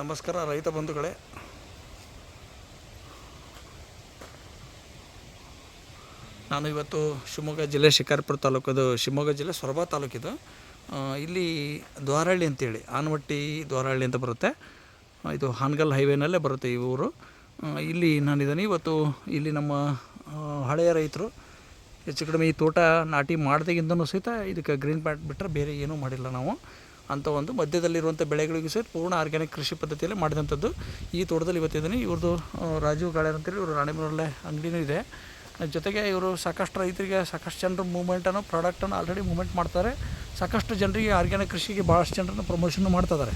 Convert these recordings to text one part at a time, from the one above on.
ನಮಸ್ಕಾರ ರೈತ ಬಂಧುಗಳೇ. ನಾನು ಇವತ್ತು ಶಿವಮೊಗ್ಗ ಜಿಲ್ಲೆ ಶಿಕಾರಿಪುರ ತಾಲೂಕದು ಶಿವಮೊಗ್ಗ ಜಿಲ್ಲೆ ಸೊರಬ ತಾಲೂಕಿದು ಇಲ್ಲಿ ದ್ವಾರಹಳ್ಳಿ ಅಂತೇಳಿ, ಆನವಟ್ಟಿ ದ್ವಾರಹಳ್ಳಿ ಅಂತ ಬರುತ್ತೆ. ಇದು ಹಾನಗಲ್ ಹೈವೇನಲ್ಲೇ ಬರುತ್ತೆ ಈ ಊರು. ಇಲ್ಲಿ ನಾನಿದ್ದೀನಿ. ಇವತ್ತು ಇಲ್ಲಿ ನಮ್ಮ ಹಳೆಯ ರೈತರು, ಹೆಚ್ಚು ಕಡಿಮೆ ಈ ತೋಟ ನಾಟಿ ಮಾಡ್ದಾಗಿಂದನೂ ಸಹಿತ ಇದಕ್ಕೆ ಗ್ರೀನ್ ಪ್ಯಾಂಟ್ ಬಿಟ್ಟರೆ ಬೇರೆ ಏನೂ ಮಾಡಿಲ್ಲ ನಾವು. ಅಂತ ಒಂದು ಮಧ್ಯದಲ್ಲಿರುವಂಥ ಬೆಳೆಗಳಿಗೂ ಸಹಿತ ಪೂರ್ಣ ಆರ್ಗ್ಯಾನಿಕ್ ಕೃಷಿ ಪದ್ಧತಿಯಲ್ಲಿ ಮಾಡಿದಂಥದ್ದು. ಈ ತೋಟದಲ್ಲಿ ಇವತ್ತಿದ್ದೀನಿ ಇವ್ರದ್ದು ರಾಜೀವ್ ಗಾಳೆ ಅಂತೇಳಿ ಇವರು ರಾಣಿಬೆನ್ನೂರಲ್ಲೇ ಅಂಗಡಿನೂ ಇದೆ. ಜೊತೆಗೆ ಇವರು ಸಾಕಷ್ಟು ರೈತರಿಗೆ, ಸಾಕಷ್ಟು ಜನರು ಮೂವ್ಮೆಂಟನ್ನು ಪ್ರಾಡಕ್ಟನ್ನು ಆಲ್ರೆಡಿ ಮೂವ್ಮೆಂಟ್ ಮಾಡ್ತಾರೆ. ಸಾಕಷ್ಟು ಜನರಿಗೆ ಆರ್ಗ್ಯಾನಿಕ್ ಕೃಷಿಗೆ ಭಾಳಷ್ಟು ಜನರನ್ನು ಪ್ರಮೋಷನ್ ಮಾಡ್ತಿದ್ದಾರೆ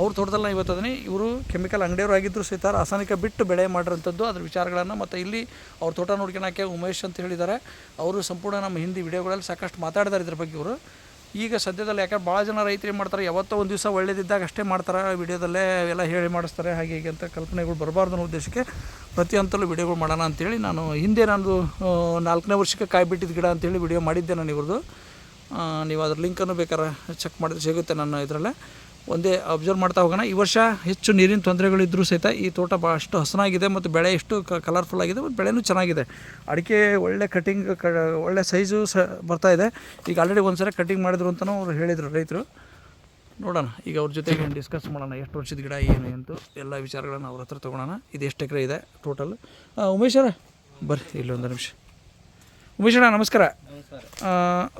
ಅವ್ರ ತೋಟದಲ್ಲಿ ಇವತ್ತು ಅದೀನಿ ಇವರು ಕೆಮಿಕಲ್ ಅಂಗಡಿಯವರು ಆಗಿದ್ದರೂ ಸಹಿತ ರಾಸಾಯನಿಕ ಬಿಟ್ಟು ಬೆಳೆ ಮಾಡಿರೋಂಥದ್ದು ಅದ್ರ ವಿಚಾರಗಳನ್ನು ಮತ್ತು ಇಲ್ಲಿ ಅವ್ರ ತೋಟ ನೋಡ್ಕೊಳಕ್ಕೆ ಉಮೇಶ್ ಅಂತ ಹೇಳಿದ್ದಾರೆ. ಅವರು ಸಂಪೂರ್ಣ ನಮ್ಮ ಹಿಂದಿ ವಿಡಿಯೋಗಳಲ್ಲಿ ಸಾಕಷ್ಟು ಮಾತಾಡಿದ್ದಾರೆ ಇದ್ರ ಬಗ್ಗೆ ಇವರು. ಈಗ ಸದ್ಯದಲ್ಲಿ ಯಾಕಂದ್ರೆ ಭಾಳ ಜನ ರೈತರು ಏನು ಮಾಡ್ತಾರೆ, ಯಾವತ್ತೋ ಒಂದು ದಿವಸ ಒಳ್ಳೇದಿದ್ದಾಗ ಅಷ್ಟೇ ಮಾಡ್ತಾರೆ. ವಿಡಿಯೋದಲ್ಲೇ ಎಲ್ಲ ಹೇಳಿ ಮಾಡಿಸ್ತಾರೆ. ಹಾಗೆ ಹೀಗೆ ಅಂತ ಕಲ್ಪನೆಗಳು ಬರಬಾರ್ದು ಅನ್ನೋ ಉದ್ದೇಶಕ್ಕೆ ಪ್ರತಿ ಹಂತಲ್ಲೂ ವಿಡಿಯೋಗಳು ಮಾಡೋಣ ಅಂತೇಳಿ ನಾನು ಹಿಂದೆ ನಾನು ನಾಲ್ಕನೇ ವರ್ಷಕ್ಕೆ ಕಾಯಿ ಬಿಟ್ಟಿದ್ದ ಗಿಡ ಅಂತೇಳಿ ವಿಡಿಯೋ ಮಾಡಿದ್ದೆ ನಾನು ಇವ್ರದ್ದು. ನೀವು ಅದ್ರ ಲಿಂಕನ್ನು ಬೇಕಾದ್ರೆ ಚೆಕ್ ಮಾಡಿದ್ರೆ ಸಿಗುತ್ತೆ ನನ್ನ ಇದರಲ್ಲೇ. ಒಂದೇ ಅಬ್ಸರ್ವ್ ಮಾಡ್ತಾ ಹೋಗೋಣ. ಈ ವರ್ಷ ಹೆಚ್ಚು ನೀರಿನ ತೊಂದರೆಗಳಿದ್ದರೂ ಸಹಿತ ಈ ತೋಟ ಭಾಳಷ್ಟು ಹಸನಾಗಿದೆ ಮತ್ತು ಬೆಳೆ ಎಷ್ಟು ಕಲರ್ಫುಲ್ ಆಗಿದೆ ಮತ್ತು ಬೆಳೆನೂ ಚೆನ್ನಾಗಿದೆ. ಅಡಿಕೆ ಒಳ್ಳೆ ಕಟಿಂಗ್ ಕ ಒಳ್ಳೆ ಸೈಜು ಸ ಬರ್ತಾ ಇದೆ. ಈಗ ಆಲ್ರೆಡಿ ಒಂದು ಸಲ ಕಟಿಂಗ್ ಮಾಡಿದ್ರು ಅಂತಲೂ ಅವ್ರು ಹೇಳಿದರು ರೈತರು. ನೋಡೋಣ, ಈಗ ಅವ್ರ ಜೊತೆಗೆ ಡಿಸ್ಕಸ್ ಮಾಡೋಣ, ಎಷ್ಟು ವರ್ಷದ ಗಿಡ, ಏನು ಅಂತ ಎಲ್ಲ ವಿಚಾರಗಳನ್ನು ಅವ್ರ ಹತ್ರ ತೊಗೊಳೋಣ. ಇದು ಎಷ್ಟು ಎಕರೆ ಇದೆ ಟೋಟಲ್ ಉಮೇಶ್ ಉಮೇಶರ ಬರ್ರಿ ಇಲ್ಲೊಂದು ನಿಮಿಷ. ಉಮೇಶಣ್ಣ ನಮಸ್ಕಾರ.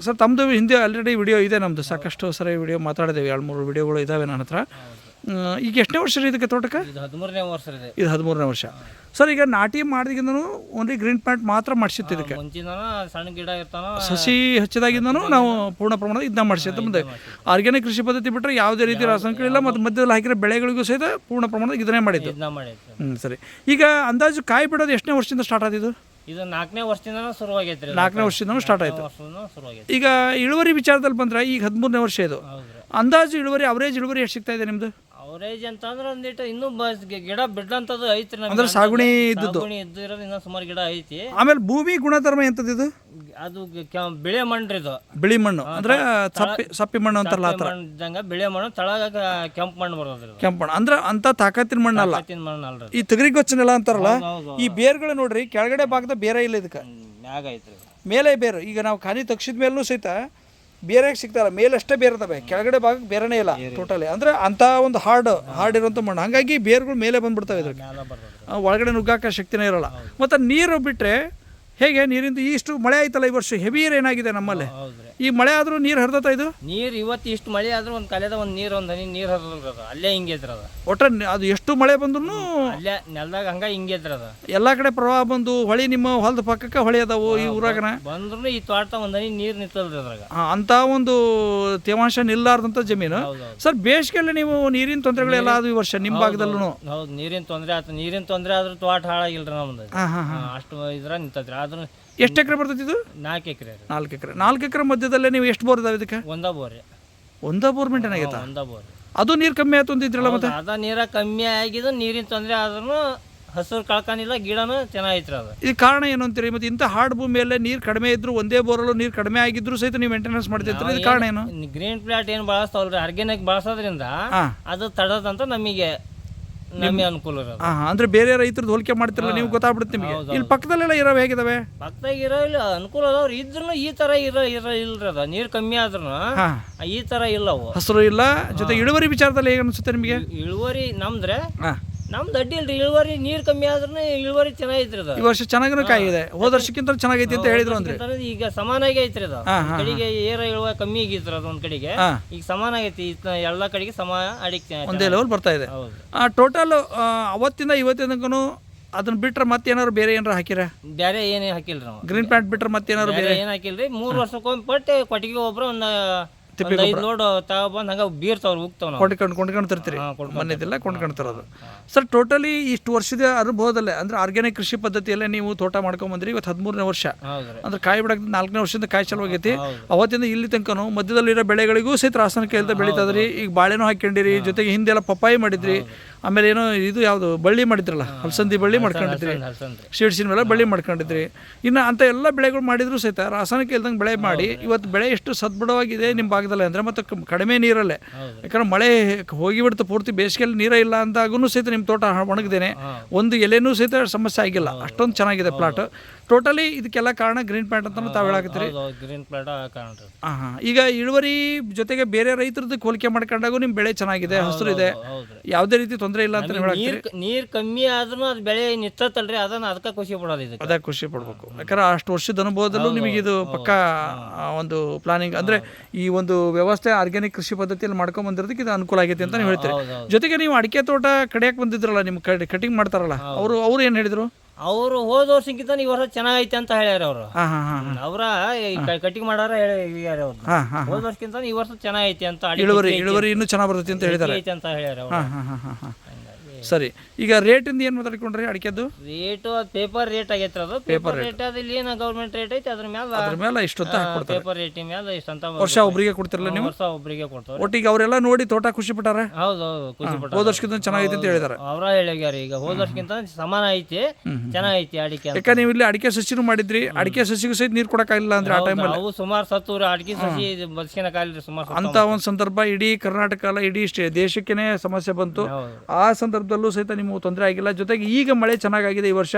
ಸರ್ ತಮ್ಮದು ಹಿಂದೆ ಆಲ್ರೆಡಿ ವಿಡಿಯೋ ಇದೆ ನಮ್ಮದು ಸಾಕಷ್ಟು ಸರಿ ವಿಡಿಯೋ ಮಾತಾಡಿದ್ದೇವೆ. ಎರಡು ಮೂರು ವಿಡಿಯೋಗಳು ಇದ್ದಾವೆ ನನ್ನ ಹತ್ರ. ಈಗ ಎಷ್ಟನೇ ವರ್ಷ ರೀ ಇದಕ್ಕೆ ತೋಟಕ್ಕೆ? ಇದು ಹದಿಮೂರನೇ ವರ್ಷ ಇದೆ. ಇದು ಹದಿಮೂರನೇ ವರ್ಷ. ಸರ್ ಈಗ ನಾಟಿ ಮಾಡಿದಾಗಿಂದನೂ ಓನ್ಲಿ ಗ್ರೀನ್ ಪ್ಲಾಂಟ್ ಮಾತ್ರ ಮಾಡಿಸಿತ್ತು ಇದಕ್ಕೆ. ಸಣ್ಣ ಗಿಡ ಇರ್ತಾನ ಸಸಿ ಹಚ್ಚಿದಾಗಿಂದನೂ ನಾವು ಪೂರ್ಣ ಪ್ರಮಾಣದ ಇದನ್ನ ಮಾಡಿಸಿದ್ದು ಮುಂದೆ. ಆರ್ಗ್ಯಾನಿಕ್ ಕೃಷಿ ಪದ್ಧತಿ ಬಿಟ್ಟರೆ ಯಾವುದೇ ರೀತಿ ರಾಸಾಯನಿಕ ಇಲ್ಲ ಮತ್ತು ಮಧ್ಯದಲ್ಲಿ ಹಾಕಿರೋ ಬೆಳೆಗಳಿಗೂ ಸಹಿತ ಪೂರ್ಣ ಪ್ರಮಾಣದ ಇದನ್ನೇ ಮಾಡಿದ್ದು. ಹ್ಞೂ ಸರಿ. ಈಗ ಅಂದಾಜು ಕಾಯಿ ಬಿಡೋದು ಎಷ್ಟನೇ ವರ್ಷದಿಂದ ಸ್ಟಾರ್ಟ್ ಆದಿದ್ದು ಇದು ನಾಲ್ಕನೇ ವರ್ಷದಿಂದ ಶುರುವಾಗೈತ್ರಿ ಇದು. ನಾಲ್ಕನೇ ವರ್ಷದಿಂದ ಸ್ಟಾರ್ಟ್ ಆಯಿತು. ವರ್ಷದಿಂದ ಶುರುವಾಗೈತಿ ಈಗ ಇಳುವರಿ ವಿಚಾರದಲ್ಲಿ ಬಂದ್ರೆ ಈಗ ಹದಿಮೂರನೇ ವರ್ಷ ಇದು. ಅಂದಾಜು ಇಳುವರಿ ಅವರೇಜ್ ಇಳುವರಿ ಎಷ್ಟು ಸಿಗ್ತಾ ಇದೆ ನಿಮ್ಮದು ಅವರೇಜ್ ಅಂತಂದ್ರೆ ಒಂದಿಟ್ಟು ಇನ್ನೂ ಬಸ್ ಇನ್ನು ಗಿಡ ಬಿಡ್ಲಂತದ್ದು ಐತ್ರಿ ನಮ್ಗೆ. ಅಂದ್ರೆ ಸಾಗುಣಿ ಇದ್ದದ್ದು. ಸಾಗುಣಿ ಇದ್ದಿರೋದು ಇನ್ನೂ ಸುಮಾರು ಗಿಡ ಐತಿ. ಆಮೇಲೆ ಭೂಮಿ ಗುಣಧರ್ಮ ಎಂತದ್ದು? ಇದು ಅದು ಬಿಳಿ ಕೆಂ- ಬಿಳೆ ಮಣ್ಣ್ರಿ ಇದು. ಬಿಳಿ ಮಣ್ಣು. ಅಂದ್ರೆ ಸಪ್ಪಿ ಸಪ್ಪಿ ಮಣ್ಣು ಅಂತಾರಲ್ಲ ಆ ಥರ. ಮಣ್ಣ್ ಇದ್ದಂಗ ಬಿಳೆ ಮಣ್ಣು ತಳಗ ಕೆಂಪು ಮಣ್ಣು ಬರೋದ್ರಿ ಇದು. ಕೆಂಪು ಮಣ್ಣು. ಅಂದ್ರೆ ಅಂತ ತಾಕತ್ತಿನ ಮಣ್ಣಲ್ಲ. ಮಣ್ಣು ಅಲ್ರಿ ಈ ತಗರಿ ಗೊಚ್ಚನೆಲ್ಲ ಅಂತಾರಲ್ಲ ಹೌದು ಈ ಬೇರ್ಗಳು ನೋಡ್ರಿ ಕೆಳಗಡೆ ಭಾಗದ ಬೇರೆ ಇಲ್ಲ ಇದಕ್ಕೆ. ಮ್ಯಾಗ ಐತ್ರಿ. ಮೇಲೆ ಬೇರು. ಈಗ ನಾವು ಖಾನಿ ತಗ್ಸಿದ ಮೇಲೂ ಸಹಿತ ಬೇರೆ ಸಿಗ್ತಾರ ಮೇಲಷ್ಟೇ ಬೇರೆ ಇರ್ತವೆ ಕೆಳಗಡೆ ಭಾಗಕ್ಕೆ ಬೇರೆನೇ ಇಲ್ಲ ಟೋಟಲಿ ಅಂದ್ರೆ ಅಂತ ಒಂದು ಹಾರ್ಡ್ ಹಾರ್ಡ್ ಇರುವಂಥ ಮಣ್ಣು. ಹಾಗಾಗಿ ಬೇರುಗಳು ಮೇಲೆ ಬಂದ್ಬಿಡ್ತವೆ ಇದಕ್ಕೆ ಒಳಗಡೆ ನುಗ್ಗಾಕ ಶಕ್ತಿನೇ ಇರಲ್ಲ. ಮತ್ತು ನೀರು ಬಿಟ್ಟರೆ ಹೇಗೆ ನೀರಿಂದ ಇಷ್ಟು ಮಳೆ ಆಯ್ತಲ್ಲ ಈ ವರ್ಷ ಹೆವಿ ಏನಾಗಿದೆ ನಮ್ಮಲ್ಲಿ. ಈ ಮಳೆ ಆದರೂ ನೀರು ಹರಿದತ್ತ ಇದು? ನೀರು ಇವತ್ತು ಇಷ್ಟು ಮಳೆ ಆದ್ರೂ ಒಂದು ಕಲೆದ ಒಂದು ನೀರು ಒಂದು ಹನಿ ನೀರು ಹರಿದ್ರದ ಅಲ್ಲೇ ಹಿಂಗೆ ಇದ್ರದ ಒಟ್ಟ ಅದು ಎಷ್ಟು ಮಳೆ ಬಂದ್ರೂ ಅಲ್ಲೇ ನೆಲದಾಗ ಹಂಗ ಹಿಂಗೆ ಇದ್ರದ ಎಲ್ಲ ಕಡೆ ಪ್ರವಾಹ ಬಂದು ಹೊಳಿ ನಿಮ್ಮ ಹೊಲದ ಪಕ್ಕಕ್ಕೆ ಹೊಳಿ ಅದಾವು ಈ ಊರಾಗನ? ಬಂದ್ರೂ ಈ ತೋಟ ಒಂದು ಹನಿ ನೀರ್ ನಿಂತದ ಅದ್ರಾಗ. ಅಂತ ಒಂದು ತೇವಾಂಶ ನಿಲ್ಲಾರ್ದಂಥ ಜಮೀನು. ಸರ್ ಬೇಸಿಗೆಯಲ್ಲಿ ನೀವು ನೀರಿನ ತೊಂದರೆಗಳೆಲ್ಲ ಅದು ಈ ವರ್ಷ ನಿಮ್ಮ ಭಾಗದಲ್ಲೂ ಹೌದು. ನೀರಿನ ತೊಂದರೆ ಆಯ್ತು ನೀರಿನ ತೊಂದರೆ ಆದ್ರೂ ತೋಟ ಹಾಳಾಗಿಲ್ರಿ ನಮ್ದು. ಹಾಂ ಹಾಂ ಹಾಂ. ಅಷ್ಟು ಇದ್ರ ನಿಂತದ್ರಿ ಆದ್ರೂ ಎಷ್ಟು ಎಕರೆ ಬರ್ತೈತಿ ಇದು? ನಾಲ್ಕು ಎಕರೆ ನಾಲ್ಕು ಎಕರೆ. ನಾಲ್ಕು ಎಕರೆ ಮಧ್ಯದಲ್ಲೇ ನೀವು ಎಷ್ಟು ಬೋರ್ ಇದಾವೆ ಇದಕ್ಕೆ? ಒಂದ ಬೋರ್. ಒಂದೇ ಬೋರ್ ಮೇಂಟೈನ್ ಆಗೈತಾ? ಒಂದೇ ಬೋರ್. ಅದು ನೀರು ಕಮ್ಮಿ ಆಯ್ತು ಅಂತಿದ್ರಲ್ಲ ಮತ್ತೆ? ಅದ ನೀರ ಕಮ್ಮಿ ಆಗಿದ್ದು ನೀರಿನ ತೊಂದರೆ ಆದ್ರೂ ಹಸಿರು ಕಳ್ಕಾನಿಲ್ಲ ಗಿಡನು ಚೆನ್ನಾಗೈತ್ರಿ ಅದು. ಇದು ಕಾರಣ ಏನು ಅಂತೀರಿ? ಮತ್ತೆ ಇಂಥ ಹಾರ್ಡ್ ಭೂಮಿಯಲ್ಲೇ ನೀರು ಕಡಿಮೆ ಇದ್ರು ಒಂದೇ ಬೋರಲ್ಲೂ ನೀರು ಕಡಿಮೆ ಆಗಿದ್ರು ಸಹಿತ ನೀವು ಮೇಂಟೆನೆನ್ಸ್ ಮಾಡ್ತಿರ್ತೀರಿ? ಇದು ಕಾರಣ ಏನು? ಗ್ರೀನ್ ಪ್ಲಾಟ್ ಏನು ಬಳಸ್ತಾವಲ್ರಿ? ಆರ್ಗ್ಯಾನಿಕ್ ಬಳಸೋದ್ರಿಂದ ಅದು ತಡದಂತ ನಮಗೆ ನಮಗೆ ಅನುಕೂಲ ಇರೋದು. ಹಾಂ ಅಂದರೆ ಬೇರೆ ರೈತರದ್ದು ಹೋಲಿಕೆ ಮಾಡ್ತಿರಲ್ಲ ನೀವು ಗೊತ್ತಾಗ್ಬಿಡುತ್ತೆ ನಿಮಗೆ. ಇಲ್ಲಿ ಪಕ್ಕದಲ್ಲೆಲ್ಲ ಇರೋ ಹೇಗಿದಾವೆ? ಪಕ್ಕದಾಗ ಇರೋ ಇಲ್ಲ ಅನುಕೂಲ ಅದಾವ್ರಿ ಇದ್ರೂ ಈ ತರ ಇರೋ ಇರೋ ಇಲ್ರಿ ಅದ. ನೀರು ಕಮ್ಮಿ ಆದ್ರೂ ಹಾಂ. ಈ ತರ ಇಲ್ಲ ಅವು ಹಸಿರು ಇಲ್ಲ ಜೊತೆ ಇಳುವರಿ ವಿಚಾರದಲ್ಲಿ ಹೇಗೆ ಅನಿಸುತ್ತೆ ನಿಮಗೆ? ಇಳುವರಿ ನಮ್ದ್ರೆ ಹಾಂ. ನಮ್ದು ಅಡ್ಡಿ ಇಲ್ರಿ ಇಳುವರಿ ನೀರು ಕಮ್ಮಿ ಆದ್ರೂ ಇಳುವರಿ ಚೆನ್ನಾಗೈತ್ರಿ ಅದು. ಈ ವರ್ಷ ಚೆನ್ನಾಗಿನೂ ಕಾಯಿದೆ ಹೋದ ವರ್ಷಕ್ಕಿಂತ ಚೆನ್ನಾಗೈತಿ ಅಂತ ಹೇಳಿದ್ರು ಅಂದ್ರೆ. ಈಗ ಸಮಾನಾಗಿ ಐತ್ರಿ ಅದು. ಹಾ, ಒಂದ್ ಕಡೆಗೆ ಏರ ಇಳುವ ಕಮ್ಮಿ ಆಗಿತ್ರಿ ಅದು ಒಂದ್ ಕಡೆಗೆ. ಹಾಂ. ಈಗ ಸಮಾನ ಆಗೈತಿ ಇದ್ನ ಎಲ್ಲಾ ಕಡೆಗೆ ಸಮ ಅಡಿಕ್ ಒಂದೇ ಲೆವೆಲ್ ಬರ್ತಾ ಇದೆ. ಹೌದು. ಟೋಟಲ್ ಅವತ್ತಿಂದ ಇವತ್ತಿನ ಅದನ್ನ ಬಿಟ್ರೆ ಮತ್ತೆ ಏನಾದ್ರು ಬೇರೆ ಏನಾರು ಹಾಕಿರ? ಬೇರೆ ಏನೇ ಹಾಕಿಲ್ರಿ ನಾವು. ಗ್ರೀನ್ ಪ್ಯಾಂಟ್ ಬಿಟ್ರೆ ಮತ್ತೆ ಏನಾದ್ರು ಬೇರೆ? ಏನ್ ಹಾಕಿಲ್ರಿ? ಮೂರ್ ವರ್ಷಕ್ಕೊಮ್ಮೆ ಪಟ್ಟೆ ಕೊಟ್ಟಿಗೆ ಒಬ್ರು ಒಂದ್ ಒಂದ್ ನೋಡು ತಾವ ಹಂಗ ಬೀರ್ತಾವ್ರು ಹೋಗ್ತಾವ ನಾವು. ಕೊಂಡ್ಕೊಂಡು ಹಾ, ಸರ್ ಟೋಟಲಿ ಇಷ್ಟು ವರ್ಷದ ಅನುಭವದಲ್ಲೇ ಅಂದ್ರೆ ಆರ್ಗ್ಯಾನಿಕ್ ಕೃಷಿ ಪದ್ಧತಿಯಲ್ಲೇ ನೀವು ತೋಟ ಮಾಡ್ಕೊಂಬಂದ್ರಿ ಇವತ್ತು ಹದಿಮೂರನೇ ವರ್ಷ. ಹೌದ್ರಿ. ಅಂದ್ರೆ ಕಾಯಿ ಬಿಡಕ್ಕೆ ನಾಲ್ಕನೇ ವರ್ಷದಿಂದ ಕಾಯಿ ಚಾಲು ಆಗೈತಿ. ಅವತ್ತಿಂದ ಇಲ್ಲಿ ತನಕನು ಮಧ್ಯದಲ್ಲಿರೋ ಬೆಳೆಗಳಿಗೂ ಸಹಿತ ರಾಸಾಯನಿಕ ಇಲ್ಲದೆ ಬೆಳೀತದ್ರಿ ಈಗ ಬಾಳೆನೂ ಹಾಕೊಂಡಿರಿ ಜೊತೆಗೆ ಹಿಂದೆಲ್ಲ ಪಪ್ಪಾಯಿ ಮಾಡಿದ್ರಿ. ಆಮೇಲೆ ಏನೋ ಇದು ಯಾವುದು ಬಳ್ಳಿ ಮಾಡಿದ್ರಲ್ಲ ಹಲಸಂದಿ ಬಳ್ಳಿ ಮಾಡ್ಕೊಂಡಿದ್ರಿ. ಸೀಡ್ಸಿನ ಮೇಲೆ ಬಳ್ಳಿ ಮಾಡ್ಕೊಂಡಿದ್ರಿ. ಇನ್ನು ಅಂಥ ಎಲ್ಲ ಬೆಳೆಗಳು ಮಾಡಿದ್ರು ಸಹಿತ ರಾಸಾಯನಿಕ ಇಲ್ದಂಗೆ ಬೆಳೆ ಮಾಡಿ ಇವತ್ತು ಬೆಳೆ ಎಷ್ಟು ಸದ್ಬಡವಾಗಿದೆ ನಿಮ್ಮ ಭಾಗದಲ್ಲಿ ಅಂದರೆ ಮತ್ತು ಕಡಿಮೆ ನೀರಲ್ಲೇ. ಯಾಕಂದ್ರೆ ಮಳೆ ಹೋಗಿಬಿಡ್ತು ಪೂರ್ತಿ ಬೇಸಿಗೆಯಲ್ಲಿ ನೀರೇ ಇಲ್ಲ ಅಂದಾಗೂ ಸಹಿತ ನಿಮ್ಮ ತೋಟ ಒಣಗಿದ್ದೇನೆ ಒಂದು ಎಲೆನೂ ಸಹಿತ ಸಮಸ್ಯೆ ಆಗಿಲ್ಲ. ಅಷ್ಟೊಂದು ಚೆನ್ನಾಗಿದೆ ಪ್ಲಾಟ್. ಟೋಟಲಿ ಇದಕ್ಕೆಲ್ಲ ಕಾರಣ ಗ್ರೀನ್ ಪ್ಯಾಂಟ್ ಅಂತ ತಾವು ಹೇಳಾಕತ್ತೀರಿ. ಗ್ರೀನ್ ಪ್ಲಾಟ್ ಹಾಂ ಹಾಂ ಈಗ ಇಳುವರಿ ಜೊತೆಗೆ ಬೇರೆ ರೈತರದ್ದು ಹೋಲಿಕೆ ಮಾಡ್ಕೊಂಡಾಗೂ ನಿಮ್ಮ ಬೆಳೆ ಚೆನ್ನಾಗಿದೆ ಹಸಿರು ಇದೆ ಯಾವುದೇ ರೀತಿ ತೊಂದರೆ ಇಲ್ಲ ಅಂತ ನೀರ್ ನೀರ್ ಕಮ್ಮಿ ಆದ್ರೂ ಅದ್ ಬೆಳೆ ನಿತ್ತಲ್ರಿ ಅದನ್ನ ಅದಕ್ಕೆ ಖುಷಿ ಪಡೋದು ಇದಕ್ಕೆ. ಅದೇ ಖುಷಿ ಪಡ್ಬೇಕು. ಯಾಕಂದ್ರೆ ಅಷ್ಟು ವರ್ಷದ ಅನುಭವದಲ್ಲೂ ನಿಮಗೆ ಇದು ಪಕ್ಕ ಆ, ಒಂದು ಪ್ಲಾನಿಂಗ್ ಅಂದ್ರೆ ಈ ಒಂದು ವ್ಯವಸ್ಥೆ ಆರ್ಗ್ಯಾನಿಕ್ ಕೃಷಿ ಪದ್ಧತಿಯಲ್ಲಿ ಮಾಡ್ಕೊಂಡ್ ಬಂದಿರೋದಕ್ಕೆ ಇದು ಅನುಕೂಲ ಆಗೈತೆ ಅಂತ ನೀವು ಹೇಳ್ತೀರಿ. ಜೊತೆಗೆ ನೀವು ಅಡಿಕೆ ತೋಟ ಕಡಿಯಕ್ಕೆ ಬಂದಿದ್ರಲ್ಲ ನಿಮ್ಮ ಕಟಿಂಗ್ ಮಾಡ್ತಾರಲ್ಲ ಅವರು ಅವ್ರು ಏನು ಹೇಳಿದ್ರು? ಅವರು ಹೋದ ವರ್ಷಕ್ಕಿಂತ ಈ ವರ್ಷ ಚೆನ್ನಾಗೈತೆ ಅಂತ ಹೇಳ್ಯಾರ ಅವರು. ಹಾಂ ಹಾಂ ಹಾಂ ಅವ್ರ ಕಟಿಂಗ್ ಮಾಡಾರ ಹೇಳ್ಯಾರ ಅವ್ರು. ಹಾಂ ಹಾಂ ಹೋದ ವರ್ಷಕ್ಕಿಂತ ಈ ವರ್ಷ ಚೆನ್ನಾಗೈತೆ ಅಂತ ಅಡಿಕೆ ಇಳುವರಿ ಇಳುವರಿ ಇನ್ನೂ ಚೆನ್ನಾಗಿ ಬರ್ತೈತಿ ಅಂತ ಹೇಳ್ತಾರೆ ಐತೆ ಅಂತ ಹೇಳ್ಯಾರ ಅವ್ರು. ಹಾಂ ಹಾಂ ಹಾಂ. ಸರಿ ಈಗ ರೇಟಿಂದ ಏನು ಮಾತಾಡ್ಕೊಂಡ್ರಿ ಅಡಿಕೆದು? ರೇಟು ಅದು ಪೇಪರ್ ರೇಟ್ ಆಗೈತ್ರಿ ಅದು. ಪೇಪರ್ ರೇಟ್ ಅದು ಇಲ್ಲಿ ಏನು ಗೌರ್ಮೆಂಟ್ ರೇಟ್ ಐತೆ ಅದ್ರ ಮ್ಯಾಲ ಅದ್ರ ಮೇಲೆ ಇಷ್ಟೊತ್ತ ಹಾಕ್ಕೊಡ್ತಾರೆ. ಪೇಪರ್ ಮ್ಯಾಲ ಇಷ್ಟಂತ ವರ್ಷ ಒಬ್ರಿಗೆ ಕೊಡ್ತಿರಲ್ಲ ನೀವು? ವರ್ಷ ಒಬ್ರಿಗೆ ಕೊಡ್ತಾರೆ ಒಟ್ಟಿಗೆ ಅವರೆಲ್ಲ ನೋಡಿ ತೋಟ ಖುಷಿ ಪಟ್ಟಾರ? ಹೌದು ಹೌದು ಖುಷಿ ಪಟ್ಟ ಹೋದ ವರ್ಷಕ್ಕಿಂತ ಚೆನ್ನಾಗೈತೆ ಅಂತ ಹೇಳಿದಾರೆ. ಅವ್ರ ಹೇಳ್ಯಾರ ಈಗ ಹೋದ ವರ್ಷಕ್ಕಿಂತ ಸಮಾನ ಐತಿ ಚೆನ್ನಾಗೈತಿ ಅಡಿಕೆ ಯಾಕಂದ್ರೆ ನೀವು ಇಲ್ಲಿ ಅಡಿಕೆ ಸಸಿನೂ ಮಾಡಿದ್ರಿ ಅಡಿಕೆ ಸಸಿಗೂ ಸಹಿತ ನೀರು ಕೊಡಕ್ಕಾಗಿಲ್ಲ ಅಂದ್ರೆ ಆ ಟೈಮಲ್ಲಿ ಅವು ಸುಮಾರು ಸತ್ತೂರು ಅಡಿಕೆ ಸಸಿ ಬದುಕಿನಕಾಲಿ ಸುಮಾರು ಅಂತ ಒಂದು ಸಂದರ್ಭ ಇಡೀ ಕರ್ನಾಟಕ ಅಲ್ಲ ಇಡೀ ದೇಶಕ್ಕೇನೆ ಸಮಸ್ಯೆ ಬಂತು. ಆ ಆ ಸಂದರ್ಭದಲ್ಲೂ ಸಹಿತ ನಿಮಗೆ ತೊಂದರೆ ಆಗಿಲ್ಲ. ಜೊತೆಗೆ ಈಗ ಮಳೆ ಚೆನ್ನಾಗಾಗಿದೆ ಈ ವರ್ಷ.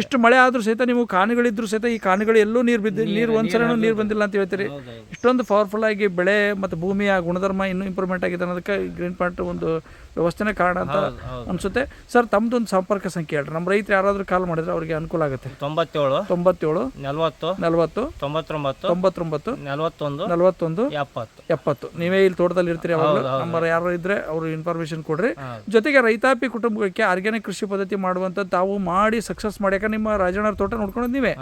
ಇಷ್ಟು ಮಳೆ ಆದ್ರೂ ಸಹಿತ ನೀವು ಕಾನುಗಳಿದ್ರು ಸಹಿತ ಈ ಕಾನುಗಳು ಎಲ್ಲೂ ನೀರು ಬಿದ್ದು ನೀರು ಒಂದ್ಸಲ ನೀರು ಬಂದಿಲ್ಲ ಅಂತ ಹೇಳ್ತೀರಿ. ಇಷ್ಟೊಂದು ಪವರ್ಫುಲ್ ಆಗಿ ಬೆಳೆ ಮತ್ತು ಭೂಮಿಯ ಗುಣಧರ್ಮ ಇನ್ನೂ ಇಂಪ್ರೂವ್ಮೆಂಟ್ ಆಗಿದೆ ಅನ್ನೋದಕ್ಕೆ ಗ್ರೀನ್ ಪಾಯಿಂಟ್ ಒಂದು ವ್ಯವಸ್ಥೆನೇ ಕಾರಣ ಅಂತ ಅನ್ಸುತ್ತೆ. ಸರ್ ತಮ್ಮದೊಂದು ಸಂಪರ್ಕ ಸಂಖ್ಯೆ ಹೇಳ್ರಿ. ನಮ್ಮ ರೈತರು ಯಾರಾದರೂ ಕಾಲ್ ಮಾಡಿದ್ರೆ ಅವರಿಗೆ ಅನುಕೂಲ ಆಗುತ್ತೆ. ತೊಂಬತ್ತೇಳು ತೊಂಬತ್ತೇಳು ನಲವತ್ತು ನಲವತ್ತು ತೊಂಬತ್ತೊಂಬತ್ತು ತೊಂಬತ್ತೊಂಬತ್ತು ನಲವತ್ತೊಂದು ನಲವತ್ತೊಂದು ಎಪ್ಪತ್ತು. ಎಪ್ಪತ್ತು. ನೀವೇ ಇಲ್ಲಿ ತೋಟದಲ್ಲಿ ಇರ್ತೀರಿ ಯಾವಾಗಲೂ ನಂಬರ್ ಯಾರು ಇದ್ರೆ ಅವರು ಇನ್ಫಾರ್ಮೇಶನ್ ಕೊಡ್ರಿ. ಜೊತೆಗೆ ರೈತಾಪಿ ಕುಟುಂಬಕ್ಕೆ ಆರ್ಗ್ಯಾನಿಕ್ ಕೃಷಿ ಪದ್ಧತಿ ಮಾಡುವಂತ ತಾವು ಮಾಡಿ ಸಕ್ಸಸ್ ಮಾಡ್ಯಾಕ ನಿಮ್ಮ ರಾಜಣ್ಣ ತೋಟ ನೋಡ್ಕೊಂಡು ನೀವೇ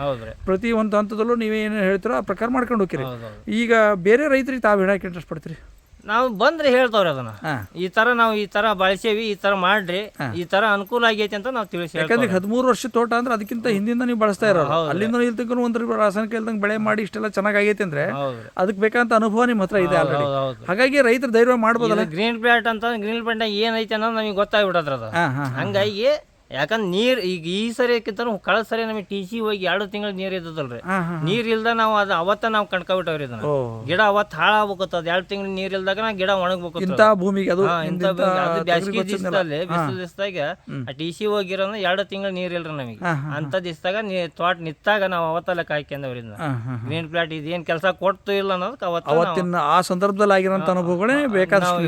ಪ್ರತಿ ಒಂದು ಹಂತದಲ್ಲೂ ನೀವೇ ಏನು ಹೇಳ್ತೀರೋ ಆ ಪ್ರಕಾರ ಮಾಡ್ಕೊಂಡು ಹೌದು ಈಗ ಬೇರೆ ರೈತರಿಗೆ ತಾವು ಹೇಳಕ್ಕೆ ಇಂಟ್ರೆಸ್ಟ್ ಪಡ್ತೀರಿ? ನಾವು ಬಂದ್ರೆ ಹೇಳ್ತಾವ್ರಿ ಅದನ್ನ. ಹಾಂ. ಈ ತರ ನಾವು ಈ ತರ ಬಳಸೇವಿ ಈ ತರ ಮಾಡ್ರಿ ಈ ತರ ಅನುಕೂಲ ಆಗೈತಿ ಅಂತ ನಾವು ತಿಳಿಸಿ ಯಾಕಂದ್ರೆ ಹದಿಮೂರು ವರ್ಷ ತೋಟ ಅಂದ್ರೆ ಅದಕ್ಕಿಂತ ಹಿಂದಿಂದ ನೀವು ಬಳಸ್ತಾ ಇರೋರು ಅಲ್ಲಿಂದ ಇಲ್ಲಿ ತನಕ ಒಂದು ರಾಸಾಯನಿಕ ಇಲ್ದಂಗೆ ಬೆಳೆ ಮಾಡಿ ಇಷ್ಟೆಲ್ಲ ಚೆನ್ನಾಗಿ ಆಗೈತೆ ಅಂದ್ರೆ ಹೌದ್ರಿ. ಅದಕ್ಕೆ ಬೇಕಂತ ಅನುಭವ ನಿಮ್ಮ ಹತ್ರ ಇದೆ ಆಲ್ರೆಡಿ ಹೌದು ಹೌದು. ಹಾಗಾಗಿ ರೈತರು ಧೈರ್ಯ ಮಾಡ್ಬೋದಲ್ಲ? ಗ್ರೀನ್ ಪ್ಲಾಟ್ ಅಂತ ಗ್ರೀನ್ ಪ್ಲಾಂಟ್ ಏನೈತೆ ಅನ್ನೋದು ನಮಗೆ ಗೊತ್ತಾಗ್ಬಿಟ್ಟದ್ರ ಅದು. ಹಾಂ ಹಾಂ. ಹಂಗಾಗಿ ಯಾಕಂದ್ರೆ ನೀರ್ ಈಗ ಈ ಸರಿಕ್ಕಿಂತ ಕಳೆದ ಸರಿ ನಮಗೆ ಟಿ ಸಿ ಹೋಗಿ ಎರಡು ತಿಂಗಳು ನೀರ್ ಇದ್ದದಲ್ರಿ. ಹಾಂ ನೀರ್ ಇಲ್ದ ನಾವು ಅದು ಅವತ್ತ ನಾವು ಕಣ್ಕೊಬಿಟ್ಟವ್ರಿ ಇದನ್ನ. ಓ. ಗಿಡ ಅವತ್ತು ಹಾಳಾಗ್ಬೇಕತ್ತ ಅದು ಎರಡು ತಿಂಗಳು ನೀರು ಇಲ್ದಾಗ ನಾ ಗಿಡ ಒಣಗ್ಬೇಕು ಇಂಥ ಭೂಮಿಗೆ ಅದು ಬ್ಯಾಸ್ಗಿ ದಿವಸದಲ್ಲಿ ಬಿಸಿಲು ದಿವಸದಾಗ ಆ ಟಿ ಸಿ ಹೋಗಿರೋ ಎರಡು ತಿಂಗಳು ನೀರ್ ಇಲ್ರಿ ನಮಗೆ. ಅಂತ ದಿವಸದಾಗ ನೀ ತೋಟ ನಿತ್ತಾಗ ನಾವು ಅವತ್ತಲ್ಲ ಕಾಯ್ಕೊಂಡವ್ರಿ ಗ್ರೀನ್ ಪ್ಲಾಟ್ ಇದೇನ್ ಕೆಲಸ ಕೊಡ್ತು ಇಲ್ಲ ಅನ್ನೋದಕ್ಕೆ ಅವತ್ತು ಅವತ್ತಿನ ಆ ಸಂದರ್ಭದಲ್ಲಿ ಆಗಿರೋಂಥ ಅನುಭವಗಳೇ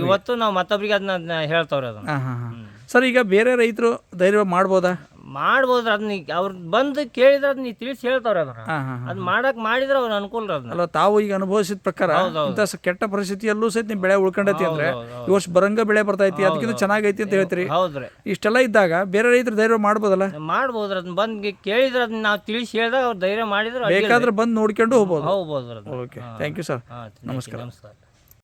ಇವತ್ತು ನಾವು ಮತ್ತೊಬ್ರಿಗೆ ಅದನ್ನ ಹೇಳ್ತವ್ರಿ ಅದನ್ನ. ಸರ್ ಈಗ ಬೇರೆ ರೈತರು ಧೈರ್ಯ ಮಾಡ್ಬೋದಾ? ಮಾಡ್ಬೋದ್ರ ಅದನ್ನ ಅವ್ರು ಬಂದು ಕೇಳಿದ್ರೆ ಅದನ್ನ ತಿಳಿಸಿ ಹೇಳ್ತಾವ್ರೆ ಅದನ್ನ ಹಾಂ ಹಾಂ ಅದ್ ಮಾಡಕ್ ಮಾಡಿದ್ರೆ ಅವ್ರ ಅನುಕೂಲ ಅದನ್ನ ಅಲ್ಲ ತಾವು ಈಗ ಅನುಭವಿಸಿದ ಪ್ರಕಾರ ಇಂಥ ಸ- ಕೆಟ್ಟ ಪರಿಸ್ಥಿತಿಯಲ್ಲೂ ಸಹಿತ ನೀವು ಬೆಳೆ ಉಳ್ಕೊಂಡೈತಿ ಅಂದ್ರೆ ಈ ವರ್ಷ ಬರಂಗ ಬೆಳೆ ಬರ್ತೈತಿ ಅದಕ್ಕಿಂತ ಚೆನ್ನಾಗೈತಿ ಅಂತ ಹೇಳ್ತೀರಿ. ಹೌದ್ರಿ ಇಷ್ಟೆಲ್ಲ ಇದ್ದಾಗ ಬೇರೆ ರೈತರು ಧೈರ್ಯ ಮಾಡ್ಬೋದಲ್ಲ? ಮಾಡ್ಬೋದ್ರ ಅದನ್ನ ಬಂದು ಕೇಳಿದ್ರೆ ಅದನ್ನ ನಾವು ತಿಳಿಸಿ ಹೇಳಿದಾಗ ಅವ್ರು ಧೈರ್ಯ ಮಾಡಿದ್ರೆ ಬೇಕಾದ್ರೆ ಬಂದು ನೋಡ್ಕೊಂಡು ಹೋಗ್ಬೋದು. ಹೋಗ್ಬೋದ್ರ ಓಕೆ ಥ್ಯಾಂಕ್ ಯು ಸರ್ ನಮಸ್ಕಾರ. ನಮಸ್ಕಾರ.